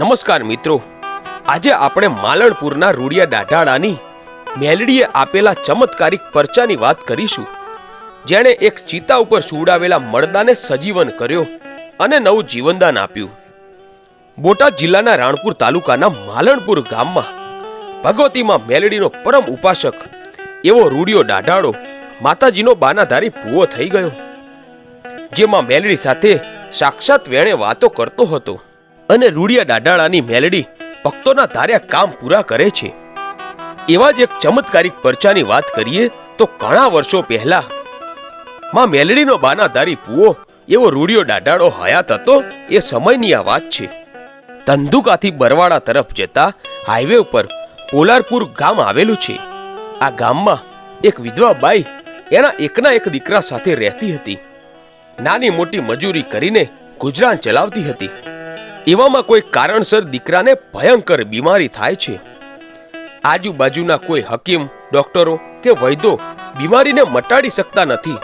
નમસ્કાર મિત્રો. આજે આપણે માલણપુરના રૂડિયા દાઢાડાની મેલડીએ આપેલા ચમત્કારિક પરચાની વાત કરીશું. જેણે એક ચિતા ઉપર સુવડાવેલા મળદાને સજીવન કર્યો અને નવું જીવનદાન આપ્યું. બોટાદ જિલ્લાના રાણપુર તાલુકાના માલણપુર ગામમાં ભગવતીમાં મેલડીનો પરમ ઉપાસક એવો રૂડિયો દાઢાડો માતાજીનો બાનાધારી ભૂવો થઈ ગયો, જેમાં મેલડી સાથે સાક્ષાત વેણે વાતો કરતો હતો. અને રૂડિયા ડાડાળાની મેલડી ભક્તોના ધાર્યા કામ પૂરા કરે છે. એવા જ એક ચમત્કારિક પરચાની વાત કરીએ તો ઘણા વર્ષો પહેલા માં મેલડીનો બાનાધારી પૂવો એવો રૂડિયો ડાડાળો હયાત હતો એ સમયની આ વાત છે. ધંધુકાથી બરવાડા તરફ જતા હાઈવે ઉપર પોલારપુર ગામ આવેલું છે. આ ગામમાં એક વિધવા બાઈ એના એકના એક દીકરા સાથે રહેતી હતી. નાની મોટી મજૂરી કરીને ગુજરાન ચલાવતી હતી. એવામાં કોઈ કારણસર દીકરાને ભયંકર બીમારી થાય છે. આજુબાજુના કોઈ હકીમ, ડોક્ટરો કે વૈદ્યો બીમારીને મટાડી શકતા નથી.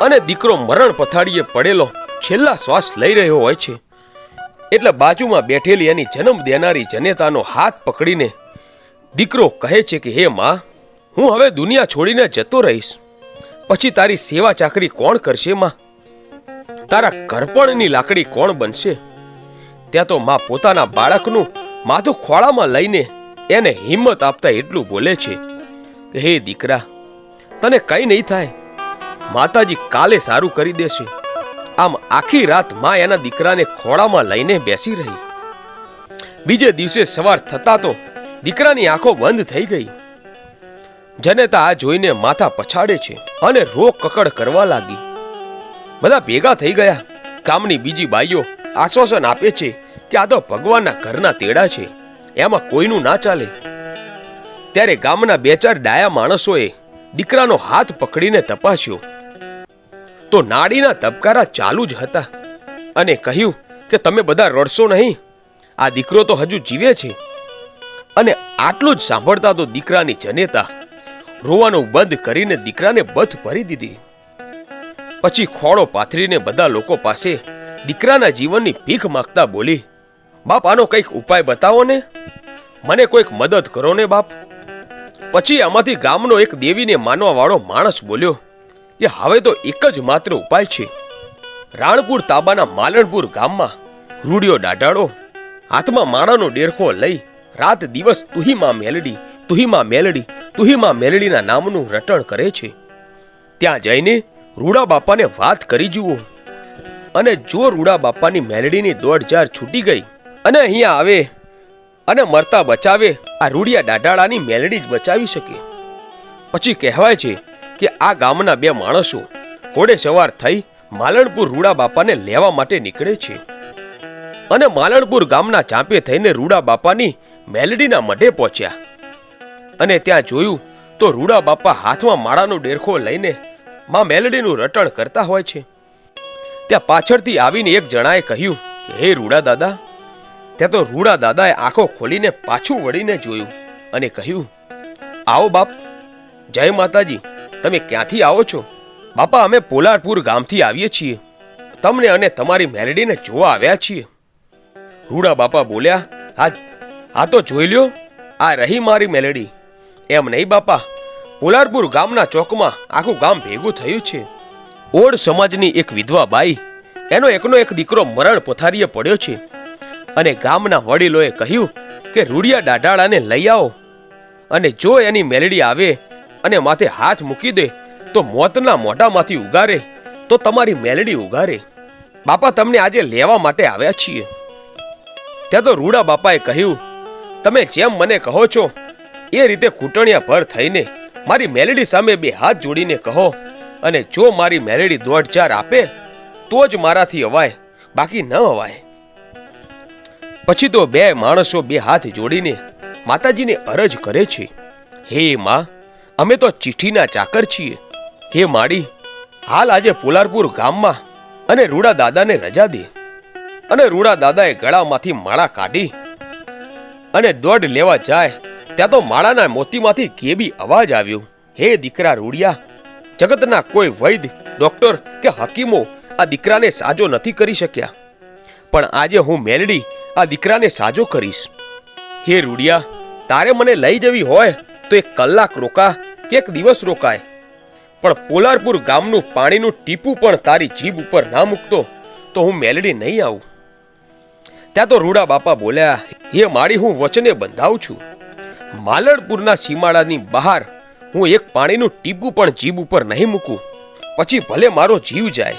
અને દીકરો મરણ પથારીએ પડેલો છેલ્લા શ્વાસ લઈ રહ્યો હોય છે. એટલે બાજુમાં બેઠેલી એની જન્મ દેનારી જનેતાનો હાથ પકડીને દીકરો કહે છે કે, હે માં, હું હવે દુનિયા છોડીને જતો રહીશ. પછી તારી સેવા ચાકરી કોણ કરશે, માં? તારા કરપણની લાકડી કોણ બનશે? ત્યાં તો માં પોતાના બાળકનું માથું ખોળામાં લઈને એને હિંમત આપતા એટલું બોલે છે. હે દીકરા, તને કઈ નહીં થાય. માતાજી કાલે સારું કરી દેશે. આમ આખી રાતમાં એના દીકરાને ખોળામાં લઈને બેસી રહી. બીજે દિવસે સવાર થતા તો દીકરાની આંખો બંધ થઈ ગઈ. જનેતા આ જોઈને માથા પછાડે છે અને રોક કકડ કરવા લાગી. બધા ભેગા થઈ ગયા. ગામની બીજી બાઈઓ આશ્વાસન આપે છે કે આ તો ભગવાનના ઘરના તેડા છે. એમાં કોઈનું ના ચાલે. ત્યારે ગામના બે ચાર ડાયા માણસોએ દીકરાનો હાથ પકડીને તપાસ્યો. તો નાડીના ધબકારા ચાલુ જ હતા અને કહ્યું કે તમે બધા રડશો નહીં. આ દીકરો તો હજુ જીવે છે. અને આટલું જ સાંભળતા તો દીકરાની જનેતા રોવાનું બંધ કરીને દીકરાને બથ ભરી દીધી. પછી ખોળો પાથરીને બધા લોકો પાસે દીકરાના જીવનની ભીખ માગતા બોલી, બાપ, આનો કંઈક ઉપાય બતાવો ને? મને કોઈક મદદ કરો ને, બાપ. પછી આમાંથી ગામનો એક દેવીને માનવા વાળો માણસ બોલ્યો કે હવે તો એક જ માત્ર ઉપાય છે. રાણપુર તાબાના માલણપુર ગામમાં રૂડિયો દાઢાડો હાથમાં માણાનો ડેરખો લઈ રાત દિવસ તુહીમાં મેલડી તુહીમાં મેલડી, તુહીમાં મેલડીના નામનું રટણ કરે છે. ત્યાં જઈને રૂડા બાપાને વાત કરી જુઓ. અને જો રૂડા બાપાની મેલડીની દોઢ જાર છૂટી ગઈ. અને અહીંયા આવે અને મરતા બચાવે આ રૂડિયા દાઢાળાની મેલડી જ બચાવી શકે. પછી કહેવાય છે કે આ ગામના બે માણસો ઘોડે સવાર થઈ માલણપુર રૂડા બાપાને લેવા માટે નીકળે છે. અને માલણપુર ગામના ચાંપે થઈને રૂડા બાપાની મેલડીના મઢે પહોંચ્યા. અને ત્યાં જોયું તો રૂડા બાપા હાથમાં માળાનો ડેરખો લઈને માં મેલડીનું રટણ કરતા હોય છે. ત્યાં પાછળથી આવીને એક જણાએ કહ્યું કે હે રૂડા દાદા. ત્યાં તો રૂડા દાદાએ આંખો ખોલીને પાછું વળીને જોયું અને કહ્યું, આવો બાપ, જય માતાજી, તમે ક્યાંથી આવો છો? બાપા, અમે પોલારપુર ગામથી આવીએ છીએ. તમને અને તમારી મેલડીને જોવા આવ્યા છીએ. રૂડા બાપા બોલ્યા, હા આ તો જોઈ લ્યો, આ રહી મારી મેલડી. એમ નહીં બાપા, પોલારપુર ગામના ચોકમાં આખું ગામ ભેગું થયું છે. ઓડ સમાજની એક વિધવા બાઈ, એનો એકનો એક દીકરો મરણ પથારીએ પડ્યો છે. અને ગામના વડીલોએ કહ્યું કે, રૂડિયા દાઢાળાને લઈ આવો. અને જો એની મેલડી આવે અને માથે હાથ મૂકી દે, તો મોતના મોઢામાંથી ઉગારે, તો તમારી મેલડી ઉગારે. બાપા, તમને આજે લેવા માટે આવ્યા છીએ. ત્યાં તો રૂડા બાપાએ કહ્યું, તમે જેમ મને કહો છો, એ રીતે કૂટણિયા ભર થઈને મારી મેલડી સામે બે હાથ જોડીને કહો. અને જો મારી મેલડી દોઢ ચાર આપે, તો જ મારાથી અવાય, બાકી ન અવાય. પછી તો બે માણસો બે હાથ જોડીને માતાજીને અરજ કરે છે, હે માં, અમે તો ચીઠીના ચાકર છીએ. હે માડી, હાલ આજે પોલારપુર ગામમાં અને રૂડા દાદાને રજા દે. અને રૂડા દાદાએ ગળામાંથી માળા કાઢી અને દોડ લેવા જાય, ત્યાં તો માળાના મોતીમાંથી કેબી અવાજ આવ્યો, હે દીકરા રૂડિયા જગતના કોઈ વૈદ ડોક્ટર કે હકીમો આ દીકરાને સાજો નથી કરી શક્યા. પણ આજે હું મેલડી આ દીકરાને સાજો કરીશ. હે રૂડિયા, તારે મને લઈ જવી હોય તો એક કલાક રોકા કે એક દિવસ રોકાય. પણ પોલારપુર ગામનું પાણીનું ટીપું પણ તારી જીભ ઉપર ના મૂકતો તો હું મેલડી નહીં આવું. ત્યાં તો રૂડા બાપા બોલ્યા, હે મારી, હું વચને બંધાવું છું. માલણપુરના સીમાડાની બહાર હું એક પાણીનું ટીપું પણ જીભ ઉપર નહીં મૂકું. પછી ભલે મારો જીવ જાય.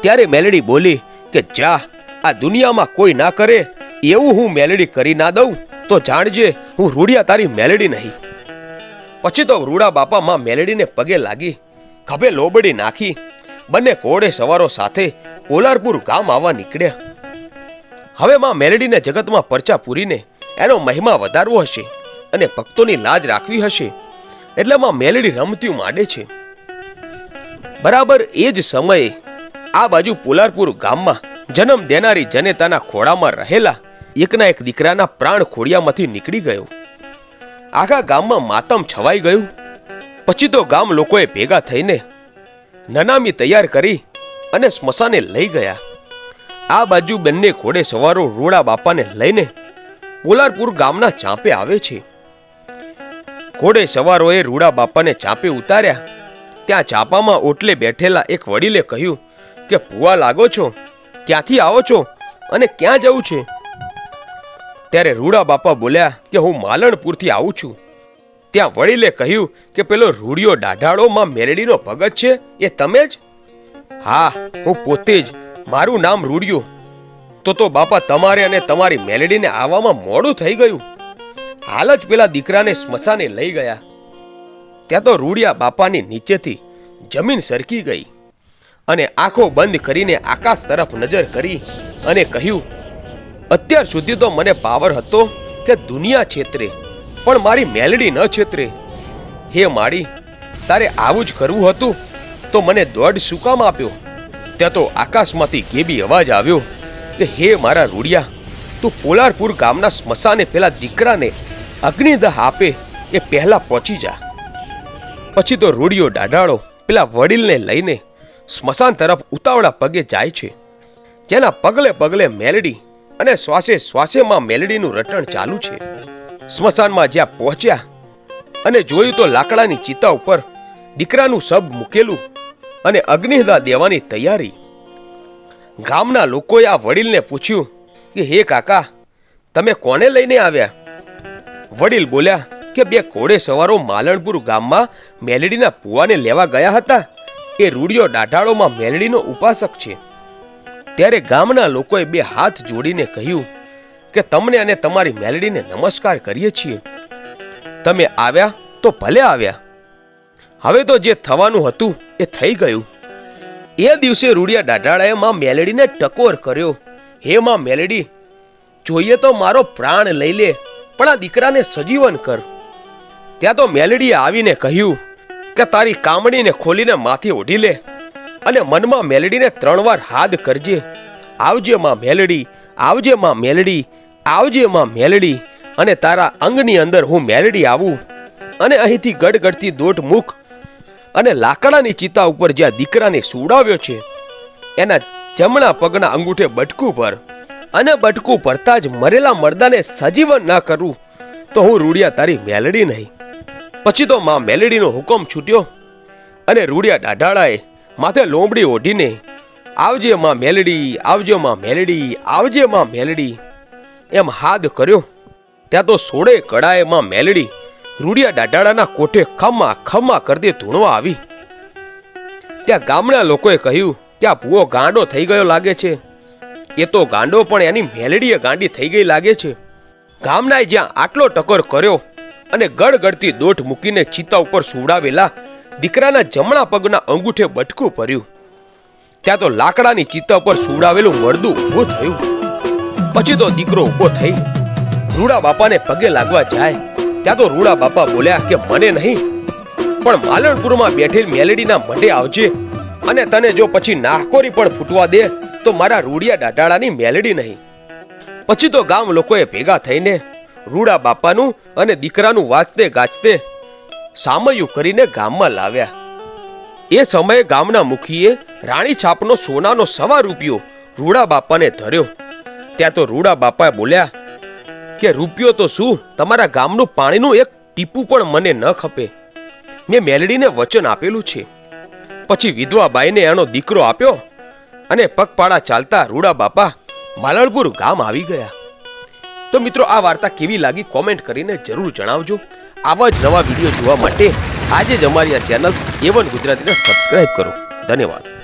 ત્યારે મેલડી બોલી કે, જા, આ દુનિયામાં કોઈ ના કરે. એવું હું મેલડી કરી ના દઉં, તો જાણજે હું રૂડિયા તારી મેલડી નહીં. પછી તો રૂડા બાપા માં મેલડીને પગે લાગી, ખભે લોબડી નાખી, બંને કોડે સવારો સાથે કોલારપુર ગામ આવવા નીકળ્યા. હવે માં મેલડીને જગતમાં પરચા પૂરીને એનો મહિમા વધારવો હશે અને ભક્તોની લાજ રાખવી હશે. એટલે માં મેલડી રમતી માંડે છે. બરાબર એ જ સમયે આ બાજુ પોલારપુર ગામમાં જન્મ દેનારી જનેતાના ખોળામાં રહેલા એકના એક દીકરાના પ્રાણ ખોડિયામાંથી નીકળી ગયો. આખા ગામમાં માતમ છવાઈ ગયું. પછી તો ગામ લોકોએ ભેગા થઈને નનામી તૈયાર કરી અને સ્મશાને લઈ ગયા. આ બાજુ બંને ઘોડે સવારો રોડા બાપાને લઈને પોલારપુર ગામના ચાંપે આવે છે. ઘોડે સવારોએ રૂડા બાપાને ચાંપી ઉતાર્યા. ત્યાં ચાપામાં ઓટલે બેઠેલા એક વડીલે કહ્યું કે, ભૂવા લાગો છો? ક્યાંથી આવો છો? અને ક્યાં જવું છે? ત્યારે રૂડા બાપા બોલ્યા કે, હું માલણપુરથી આવું છું. ત્યાં વડીલે કહ્યું કે, પેલો રૂડિયો દાઢાળો માં મેરડીનો ભગત છે? એ તમે જ? હા, હું પોતે જ. મારું નામ રૂડિયો. તો તો બાપા તમારે અને તમારી મેલડીને આવવામાં મોડું થઈ ગયું. હાલ જ પેલા દીકરાને સ્મશાને લઈ ગયા. ત્યાં તો રૂડિયા બાપાની નીચેથી જમીન સરકી ગઈ અને આંખો બંધ કરીને આકાશ તરફ નજર કરી અને કહ્યું, અત્યાર સુધી તો મને પાવર હતો કે દુનિયા છેતરે, પણ મારી મેલડી ન છેતરે. હે માડી, તારે આવું જ કરવું હતું તો મને દોઢ શું કામ આપ્યો? ત્યાં તો આકાશમાંથી ગેબી અવાજ આવ્યો કે, હે મારા રૂડિયા, તું પોલારપુર ગામના સ્મશાને પેલા દીકરાને અગ્નિદાહ આપે એ પહેલા પહોંચી જા. પછી તો રૂડિયો દાઢાળો પેલા વડીલને લઈને સ્મશાન તરફ ઉતાવળા પગે જાય છે. જેના પગલે પગલે મેલડી અને શ્વાસે શ્વાસેમાં મેલડીનું રટણ ચાલુ છે. સ્મશાનમાં જ્યાં પહોંચ્યા અને જોયું તો લાકડાની ચિતા ઉપર દીકરાનું શબ મૂકેલું અને અગ્નિદા દેવાની તૈયારી. ગામના લોકોએ આ વડીલને પૂછ્યું કે, હે કાકા, તમે કોને લઈને આવ્યા? વડીલ બોલ્યા કે બે ઘોડે સવારો માલણપુર ગામમાં મેલડીના પુવાને લેવા ગયા હતા. એ રૂડિયો દાઢાળોમાં મેલડીનો ઉપાસક છે. ત્યારે ગામના લોકોએ બે હાથ જોડીને કહ્યું કે તમને અને તમારી મેલડીને નમસ્કાર કરીએ છીએ. તમે આવ્યા તો ભલે આવ્યા. હવે તો જે થવાનું હતું એ થઈ ગયું. એ દિવસે રૂડિયા ડાઢાળાએ માં મેલડીને ટકોર કર્યો. હે માં મેલડી, જોઈએ તો મારો પ્રાણ લઈ લે. પણ આ દીકરાને સજીવન કર. ત્યાં તો મેલડીએ આવીને કહ્યું કે તારી કામડીને ખોલીને માથે ઓઢી લે અને મનમાં મેલડીને ત્રણ વાર હાથ કરજે. આવજે માં મેલડી, આવજે માં મેલડી, આવજે માં મેલડી અને તારા અંગની અંદર હું મેલડી આવું. અને અહીંથી ગડગડતી દોઢ મુખ અને લાકડાની ચિતા ઉપર જ્યાં દીકરાને સુડાવ્યો છે, એના જમણા પગના અંગૂઠે બટકું ભર. અને બટકું ભરતા જ મરેલા મરદાને સજીવન ના કરું તો હું રૂડિયા તારી મેલડી નહીં. પછી તો માં મેલડીનો હુકમ છૂટ્યો અને રૂડિયા દાઢાળાએ માથે લોમડી ઓઢીને, આવજે માં મેલડી, આવજે માં મેલડી, આવજે માં મેલડી, એમ હાદ કર્યો. ત્યાં તો સોળે કડાએ માં મેલડી રૂડિયા દાઢાળાના કોઠે ખમ્મા ખમ્મા કરતી ધૂણવા આવી. ત્યાં ગામના લોકોએ કહ્યું, ત્યાં ભૂવો ગાંડો થઈ ગયો લાગે છે. એ તો ગાંડો પણ એની મેલડીએ ગાંડી થઈ ગઈ લાગે છે. ગામનાએ જ્યાં આટલો ટકોર કર્યો અને ગડગડતી દોઢ મૂકીને ચિત્તા ઉપર સુવડાવેલા દીકરાના જમણા પગના અંગૂઠે બટકું ભર્યું. ત્યાં તો લાકડાની ચિત્તા ઉપર સુવડાવેલું મરદું ઊભું થયું. પછી તો દીકરો ઊભો થઈ રૂડા બાપાને પગે લાગવા જાય. ત્યાં તો રૂડા બાપા બોલ્યા કે, મને નહીં, પણ માલણપુરમાં બેઠેલ મેલેડીના મઢે આવજે. અને તને જો પછી નાહકોરી પણ ફૂટવા દે, તો મારા રૂડિયા દાઢાળાની મેલડી નહીં. પછી તો ગામ લોકોએ ભેગા થઈને રૂડા બાપાનું અને દીકરાનું વાંચતે ગાજતે સામયું કરીને ગામમાં લાવ્યા. એ સમયે ગામના મુખીએ રાણી છાપનો સોનાનો સવા રૂપિયો રૂડા બાપાને ધર્યો. ત્યાં તો રૂડા બાપા બોલ્યા કે, રૂપિયો તો શું? તમારા ગામનું પાણીનું એક ટીપું પણ મને ન ખપે. મેં મેલડીને વચન આપેલું છે. પછી વિધવાબાઈને એનો દીકરો આપ્યો અને પગપાળા ચાલતા રૂડા બાપા માલણપુર ગામ આવી ગયા. તો મિત્રો, આ વાર્તા કેવી લાગી કોમેન્ટ કરીને જરૂર જણાવજો. આવા જ નવા વીડિયો જોવા માટે આજે જ અમારી આ ચેનલ એવન ગુજરાતીને સબસ્ક્રાઇબ કરો. ધન્યવાદ.